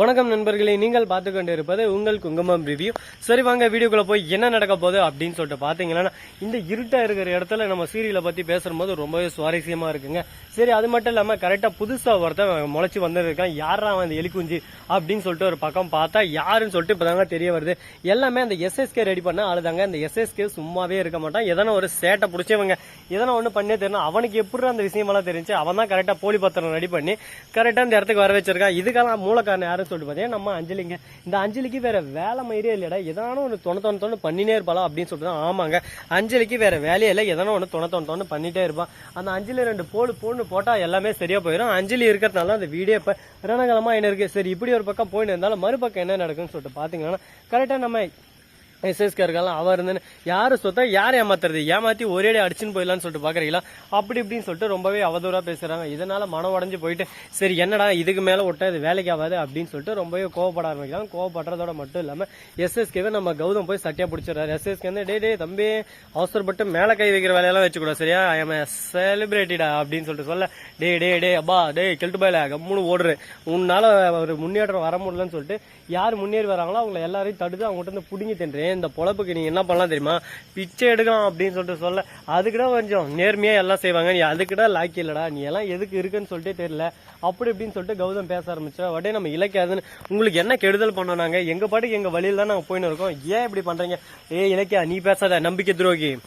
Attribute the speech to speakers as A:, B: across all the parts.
A: வணக்கம் நண்பர்களே நீங்கள் பார்த்து கொண்டு இருப்பது உங்கள் குங்குமம் ரிவ்யூ சரி வாங்க வீடியோக்குள்ள போய் என்ன நடக்க போகுது அப்படின்னு சொல்லிட்டு பாத்தீங்கன்னா இந்த இருட்டா இருக்கிற இடத்துல நம்ம சீரியலை பத்தி பேசும்போது ரொம்பவே சுவாரஸ்யமா இருக்குங்க. சரி அது மட்டும் இல்லாம கரெக்டா புதுசா ஒருத்தன் முளைச்சு வந்திருக்கான். யாரா அந்த எலிக்குஞ்சி அப்படின்னு சொல்லிட்டு ஒரு பக்கம் பார்த்தா யாருன்னு சொல்லிட்டு இப்பதாங்க தெரிய வருது. எல்லாமே அந்த எஸ்எஸ்கே ரெடி பண்ண ஆளுதாங்க. அந்த எஸ்எஸ்கே சும்மாவே இருக்க மாட்டான். எதனா ஒரு சேட்டை பிடிச்சவங்க எதனா ஒண்ணு பண்ணே தெரியணும் அவனுக்கு எப்படி அந்த விஷயமெல்லாம் தெரிஞ்சு அவன் தான் கரெக்டா போலி பத்திரம் ரெடி பண்ணி கரெக்டா அந்த இடத்துக்கு வர வச்சிருக்கான். இதுக்கெல்லாம் மூலக்காரன் யாருன்னு சொல்லிட்டு பார்த்தீங்கன்னா நம்ம அஞ்சலிங்க. இந்த அஞ்சலிக்கு வேற வேலை மயிரே இல்லையடா எதனா ஒன்று தொண தொண தொண்ணு பண்ணினே இருப்பாளா அப்படின்னு சொல்லிட்டு தான் ஆமாங்க. அஞ்சலிக்கு வேற வேலையே இல்லை. எதனா ஒன்று தொண தொண தொண்ணு பண்ணிட்டே இருப்பான் அந்த அஞ்சலி ரெண்டு போடு போன்னு போட்டால் எல்லாமே சரியாக போயிடும். அஞ்சலி இருக்கிறதுனால அந்த வீடியோ இப்போ ரணகலமாக என்ன இருக்குது சரி இப்படி ஒரு பக்கம் போயின்னு இருந்தாலும் மறுபக்கம் என்ன நடக்குன்னு சொல்லிட்டு பார்த்தீங்கன்னா கரெக்டாக நம்ம எஸ்எஸ்கே இருக்கலாம் அவர் இருந்தேன்னு யாரு சொத்தா யார் ஏமாத்துறது? ஏமாத்தி ஒரே அடிச்சுன்னு போயிடலாம்னு சொல்லிட்டு பாக்குறீங்களா? அப்படி இப்படின்னு சொல்லிட்டு ரொம்பவே அவதூறா பேசுறாங்க. இதனால மனம் உடஞ்சு போயிட்டு சரி என்னடா இதுக்கு மேல விட்டா இது வேலைக்கு ஆகாது அப்படின்னு சொல்லிட்டு ரொம்பவே கோவப்பட ஆரம்பிக்கிறாங்க. கோவப்படுறதோட மட்டும் இல்லாம எஸ்எஸ்கேவை நம்ம கௌதம் போய் சட்டியா பிடிச்சிடறாரு. எஸ்எஸ்கே வந்து டே டே தம்பி அவசரப்பட்டு மேல கை வைக்கிற வேலையெல்லாம் வச்சுக்கூடாது சரியா? ஐ எம் அப்படின்னு சொல்லிட்டு சொல்ல டே டே டே அப்பா டே கெல்ட்டு பாயில கம்முன்னு ஓடுற உன்னால ஒரு முன்னேற்றம் வர முடியலன்னு சொல்லிட்டு யார் முன்னேறி வராங்களோ அவங்கள எல்லாரையும் தடுத்து அவங்ககிட்ட இருந்து புடுங்கி தின்றேன். இந்த பொழப்புக்கு நீங்க என்ன பண்ணலாம் தெரியுமா? பிச்சை எடுக்கலாம் அப்படின்னு சொல்லிட்டு சொல்ல. அதுக்கிட்ட கொஞ்சம் நேர்மையா எல்லாம் செய்வாங்க. நீ அதுக்குடா லாக்கி இல்லடா. நீ எல்லாம் எதுக்கு இருக்குன்னு சொல்லிட்டே தெரியல. அப்படி இப்படின்னு சொல்லிட்டு கௌதம் பேச ஆரம்பிச்சா உடனே நம்ம இலக்கியாதுன்னு உங்களுக்கு என்ன கெடுதல் பண்ணோம் நாங்க? எங்க பாட்டுக்கு எங்க வழியில தான் நாங்க போயின்னு இருக்கோம். ஏன் இப்படி பண்றீங்க? ஏ இலக்கியா நீ பேசாத. நம்பிக்கை துரோகி.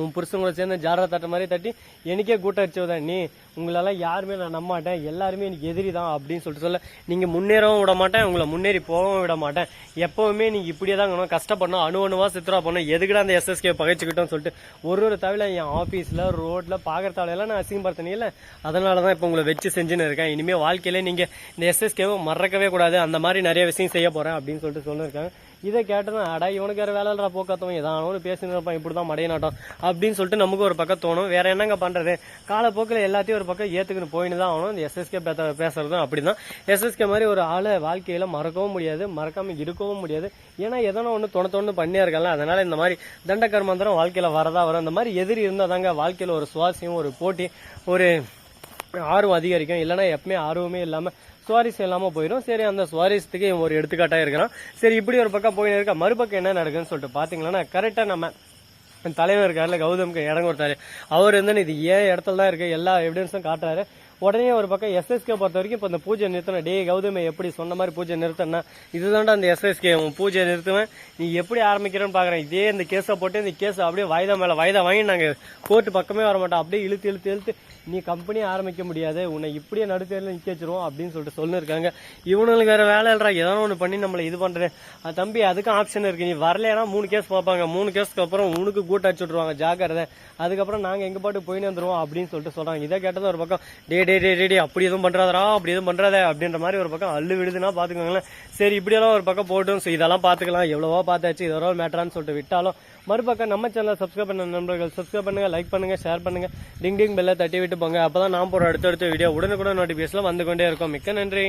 A: உன் புருஷங்களை சேர்ந்து ஜாரா தட்ட மாதிரி தட்டி எனக்கே கூட்ட அடிச்சவதான். நீ உங்களெல்லாம் யாருமே நான் நம்ப மாட்டேன். எல்லாருமே எனக்கு எதிரி தான் அப்படின்னு சொல்லிட்டு சொல்ல நீங்கள் முன்னேறவும் விட மாட்டேன் உங்களை முன்னேறி போகவும் விட மாட்டேன். எப்பவுமே நீங்கள் இப்படியே தான் கஷ்டப்படணும் அணு அணுவா சித்திரா பண்ணணும். எதுக்குடா அந்த எஸ்எஸ்கே பகைச்சுக்கிட்டோம்னு சொல்லிட்டு ஒரு ஒரு தவிர என் ஆஃபீஸில் ரோட்டில் பாக்குற நான் அசிங்கப்படுத்தினே அதனால தான் இப்போ உங்களை வச்சு செஞ்சுன்னு இருக்கேன். இனிமேல் வாழ்க்கையிலே நீங்கள் இந்த எஸ்எஸ்கேவை மறக்கவே கூடாது. அந்த மாதிரி நிறைய விஷயம் செய்ய போகிறேன் அப்படின்னு சொல்லிட்டு சொல்லியிருக்காங்க இதை கேட்டதும் அடா இவனுக்கு வேற வேலைடா போக்காத்தவன். ஏதாவது பேசினு இருப்பான் இப்படிதான் மடையனாட்டம். அப்படின்னு சொல்லிட்டு நமக்கு ஒரு பக்கம் தோணும். வேற என்னங்க பண்றது? காலப்போக்கில் எல்லாத்தையும் ஒரு பக்கம் ஏத்துக்குன்னு போயின்னு தான் ஆகணும். இந்த எஸ்எஸ்கே பேசுறதும் அப்படிதான். எஸ்எஸ்கே மாதிரி ஒரு ஆளை வாழ்க்கையில மறக்கவும் முடியாது மறக்காம இருக்கவும் முடியாது. ஏன்னா எதனா ஒன்று தொண தொண்ணு பண்ணியா இருக்கல அதனால இந்த மாதிரி தண்ட மந்திரம் வாழ்க்கையில வரதா வரும். இந்த மாதிரி எதிரி இருந்தால் தாங்க வாழ்க்கையில ஒரு சுவாரஸ்யம் ஒரு போட்டி ஒரு ஆர்வம் அதிகரிக்கும். இல்லைன்னா எப்பவுமே ஆர்வமே இல்லாமல் சுவாரஸ்யம் இல்லாம போயிடும் சரி அந்த சுவாரஸ்யத்துக்கு இவன் ஒரு எடுத்துக்காட்டா இருக்கிறான். சரி இப்படி ஒரு பக்கம் போயின்னு இருக்க. மறுபக்கம் என்ன நடக்குன்னு சொல்லிட்டு பாத்தீங்கன்னா கரெக்டா நம்ம தலைவர் இருக்காருல கௌதம்க்கு இடம் கொடுத்தாரு. அவர் வந்து இது ஏன் இடத்துல தான் இருக்கு? எல்லா எவிடன்ஸும் காட்டுறாரு. உடனே ஒரு பக்கம் எஸ்எஸ்கே பொறுத்த வரைக்கும் இப்போ இந்த பூஜை நிறுத்தணும் டே கௌதமி எப்படி சொன்ன மாதிரி பூஜை நிறுத்தனா இதுதான்டா அந்த எஸ்எஸ்கே பூஜை நிறுத்துவேன். நீ எப்படி ஆரம்பிக்கிறேன்னு பார்க்குறேன் இதே இந்த கேஸை போட்டு இந்த கேஸ் அப்படியே வாய்தா மேலே வாய்தா வாங்கி நாங்கள் கோர்ட்டு பக்கமே வர மாட்டோம். அப்படியே இழுத்து இழுத்து இழுத்து நீ கம்பெனியே ஆரம்பிக்க முடியாது. உன்னை இப்படியே நடுத்தேரில் நிற்க வச்சிருவோம் அப்படின்னு சொல்லிட்டு சொல்லிருக்காங்க. இவனுக்கு வேறு வேலை இல்லடா. ஏதோ ஒன்று பண்ணி நம்மளை இது பண்ணுறேன் தம்பி அதுக்கும் ஆப்ஷன் இருக்குது நீ வரலைன்னா மூணு கேஸ் பார்ப்பாங்க. மூணு கேஸ்க்கு அப்புறம் உனக்கு கூட்ட அடிச்சு விட்ருவாங்க ஜாக்கிரதை. அதுக்கப்புறம் நாங்கள் எங்கள் பாட்டு போயின்னு வந்துடுவோம் அப்படின்னு சொல்லிட்டு சொல்கிறாங்க இதை கேட்டது ஒரு பக்கம் டே டே டே டே டே அப்படி எதுவும் பண்ணுறாதரா அப்படி எதுவும் பண்றாத அப்படின்ற மாதிரி ஒரு பக்கம் அள்ளு விடுதுன்னா பார்த்துக்கோங்களேன். சரி இப்படியெல்லாம் ஒரு பக்கம் போட்டும். ஸோ இதெல்லாம் பார்த்துக்கலாம். எவ்வளவோ பார்த்தாச்சு. இது மேட்டரான்னு சொல்லிட்டு விட்டாலும் மறுபக்கம் நம்ம சேனலை சப்ஸ்கிரைப் பண்ண நண்பர்கள் சப்ஸ்கிரைப் பண்ணுங்க லைக் பண்ணுங்க ஷேர் பண்ணுங்க. டிங் டிங் பெல்லை தட்டி விட்டு போங்க. அப்போ தான் நான் அடுத்த அடுத்தடுத்த வீடியோ உடனுக்குடன் நோட்டிஃபிகேஷனில் வந்து கொண்டே இருக்கும். மிக்க நன்றி.